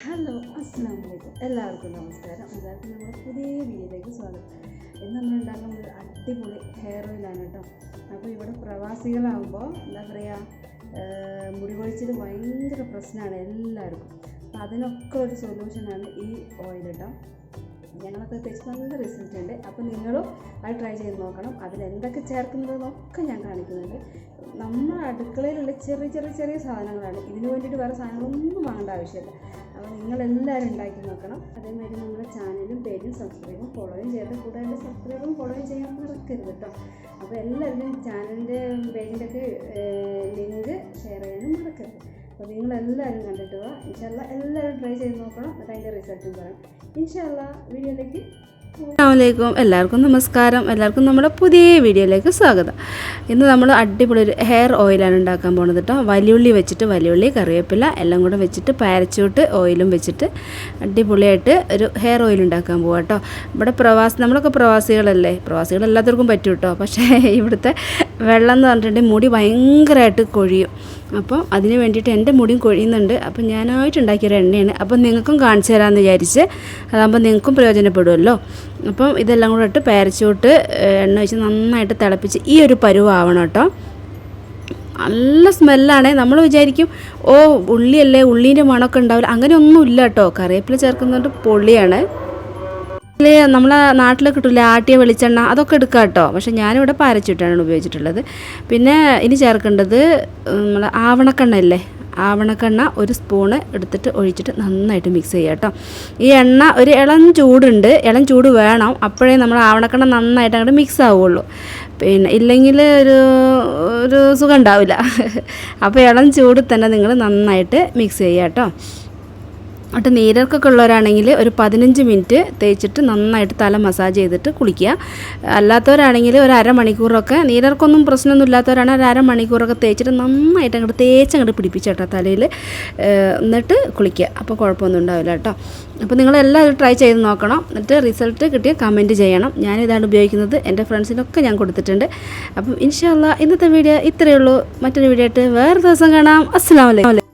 Hello അസ്സാം വലൈക്കും എല്ലാവർക്കും നമസ്കാരം. എല്ലാവർക്കും നമ്മുടെ പുതിയ വീഡിയോയിലേക്ക് സ്വാഗതം. ഇന്ന് നമ്മൾ ഉണ്ടാക്കുന്ന ഒരു അടിപൊളി ഹെയർ ഓയിലാണ് കേട്ടോ. അപ്പോൾ ഇവിടെ പ്രവാസികളാകുമ്പോൾ എന്താ പറയുക മുടി കൊഴിച്ചിൽ ഭയങ്കര പ്രശ്നമാണ് എല്ലാവർക്കും. അപ്പോൾ അതിനൊക്കെ ഒരു സൊല്യൂഷനാണ് ഈ ഓയിൽ കേട്ടോ. ഞങ്ങളൊക്കെ തേച്ച് നല്ല റിസൾട്ട് ഉണ്ട്. അപ്പോൾ നിങ്ങളും അത് ട്രൈ ചെയ്ത് നോക്കണം. അതിൽ എന്തൊക്കെ ചേർക്കുന്നതെന്നൊക്കെ ഞാൻ കാണിക്കുന്നുണ്ട്. നമ്മുടെ അടുക്കളയിലുള്ള ചെറിയ ചെറിയ ചെറിയ സാധനങ്ങളാണ്. ഇതിന് വേണ്ടിയിട്ട് വേറെ സാധനങ്ങളൊന്നും വാങ്ങേണ്ട ആവശ്യമില്ല. അപ്പോൾ നിങ്ങളെല്ലാവരും ഉണ്ടാക്കി നോക്കണം. അതേമാതിരി നമ്മുടെ ചാനലും പേജും സബ്സ്ക്രൈബും ഫോളോയും ചെയ്ത് കൂടെ എന്റെ സബ്സ്ക്രൈബും ഫോളോയും ചെയ്യാൻ മറക്കരുത് കേട്ടോ അപ്പോൾ എല്ലാവരും ചാനലിന്റെ പേജിന്റെ ഒക്കെ ലിങ്ക് ഷെയർ ചെയ്യാനും മറക്കരുത്. അപ്പോൾ നിങ്ങളെല്ലാവരും കണ്ടിട്ട് പോവാം ഇൻഷാല്ല എല്ലാവരും ട്രൈ ചെയ്ത് നോക്കണം. എന്നിട്ട് അതിന്റെ റിസൾട്ടും പറയാം. ഇൻഷാല്ല വീഡിയോയിലേക്ക് എല്ലാവർക്കും നമസ്കാരം. എല്ലാവർക്കും നമ്മുടെ പുതിയ വീഡിയോയിലേക്ക് സ്വാഗതം. ഇന്ന് നമ്മൾ അടിപൊളി ഒരു ഹെയർ ഓയിലാണ് ഉണ്ടാക്കാൻ പോകുന്നത് കേട്ടോ വലിയുള്ളി വെച്ചിട്ട് വലിയുള്ളി കറിവേപ്പില എല്ലാം കൂടെ വെച്ചിട്ട് പാരച്ചൂട്ട് ഓയിലും വെച്ചിട്ട് അടിപൊളിയായിട്ട് ഒരു ഹെയർ ഓയിൽ ഉണ്ടാക്കാൻ പോകാം കേട്ടോ ഇവിടെ പ്രവാസി നമ്മളൊക്കെ പ്രവാസികളല്ലേ? പ്രവാസികൾ എല്ലാത്തവർക്കും പറ്റും കേട്ടോ പക്ഷേ ഇവിടുത്തെ വെള്ളം എന്ന് പറഞ്ഞിട്ടുണ്ടെങ്കിൽ മുടി ഭയങ്കരമായിട്ട് കൊഴിയും. അപ്പോൾ അതിന് വേണ്ടിയിട്ട് എന്റെ മുടിയും കൊഴിയുന്നുണ്ട്. അപ്പോൾ ഞാനായിട്ട് ഉണ്ടാക്കിയൊരു എണ്ണയാണ്. അപ്പോൾ നിങ്ങൾക്കും കാണിച്ചു തരാമെന്ന് വിചാരിച്ച് അതാകുമ്പോൾ നിങ്ങൾക്കും പ്രയോജനപ്പെടുമല്ലോ അപ്പം ഇതെല്ലാം കൂടെ ഇട്ട് പേരച്ചോട്ട് എണ്ണ വെച്ച് നന്നായിട്ട് തിളപ്പിച്ച് ഈ ഒരു പരുവാവണം കേട്ടോ. നല്ല സ്മെല്ലാണ്. നമ്മൾ വിചാരിക്കും ഓ ഉള്ളിയല്ലേ ഉള്ളീന്റെ മണമൊക്കെ ഉണ്ടാവില്ല. അങ്ങനെയൊന്നും ഇല്ല കേട്ടോ. കറിവേപ്പില ചേർക്കുന്നുണ്ട് പൊള്ളിയാണ്. ഇതിൽ നമ്മളെ നാട്ടിൽ കിട്ടില്ല ആട്ടിയ വെളിച്ചെണ്ണ അതൊക്കെ എടുക്കാം കേട്ടോ പക്ഷേ ഞാനിവിടെ പാരച്ചിട്ടാണ് ഉപയോഗിച്ചിട്ടുള്ളത്. പിന്നെ ഇനി ചേർക്കേണ്ടത് നമ്മളെ ആവണക്കെണ്ണ ഇല്ലേ? ആവണക്കെണ്ണ ഒരു സ്പൂണ് എടുത്തിട്ട് ഒഴിച്ചിട്ട് നന്നായിട്ട് മിക്സ് ചെയ്യുക കേട്ടോ ഈ എണ്ണ ഒരു ഇളം ചൂടുണ്ട്. ഇളം ചൂട് വേണം. അപ്പോഴേ നമ്മൾ ആവണക്കെണ്ണ നന്നായിട്ട് അങ്ങോട്ട് മിക്സ് ആവുള്ളൂ. പിന്നെ ഇല്ലെങ്കിൽ ഒരു ഒരു സുഖം ഉണ്ടാവില്ല. അപ്പോൾ ഇളം ചൂട് തന്നെ നിങ്ങൾ നന്നായിട്ട് മിക്സ് ചെയ്യുക കേട്ടോ എന്നിട്ട് നീരർക്കൊക്കെ ഉള്ളവരാണെങ്കിൽ ഒരു പതിനഞ്ച് മിനിറ്റ് തേച്ചിട്ട് നന്നായിട്ട് തല മസാജ് ചെയ്തിട്ട് കുളിക്കുക. അല്ലാത്തവരാണെങ്കിൽ ഒരു അരമണിക്കൂറൊക്കെ നീരർക്കൊന്നും പ്രശ്നമൊന്നും ഇല്ലാത്തവരാണ് ഒരു അരമണിക്കൂറൊക്കെ തേച്ചിട്ട് നന്നായിട്ട് അങ്ങോട്ട് തേച്ച് അങ്ങോട്ട് പിടിപ്പിച്ചേട്ടോ തലയിൽ. എന്നിട്ട് കുളിക്കുക. അപ്പോൾ കുഴപ്പമൊന്നും ഉണ്ടാവില്ല കേട്ടോ. അപ്പോൾ നിങ്ങളെല്ലാവരും ട്രൈ ചെയ്ത് നോക്കണം. എന്നിട്ട് റിസൾട്ട് കിട്ടിയ കമന്റ് ചെയ്യണം. ഞാനിതാണ് ഉപയോഗിക്കുന്നത്. എന്റെ ഫ്രണ്ട്സിനൊക്കെ ഞാൻ കൊടുത്തിട്ടുണ്ട്. അപ്പം ഇൻഷാല്ല ഇന്നത്തെ വീഡിയോ ഇത്രയേ ഉള്ളൂ. മറ്റൊരു വീഡിയോ ആയിട്ട് വേറെ ദിവസം കാണാം. അസ്സാം വലൈക്കും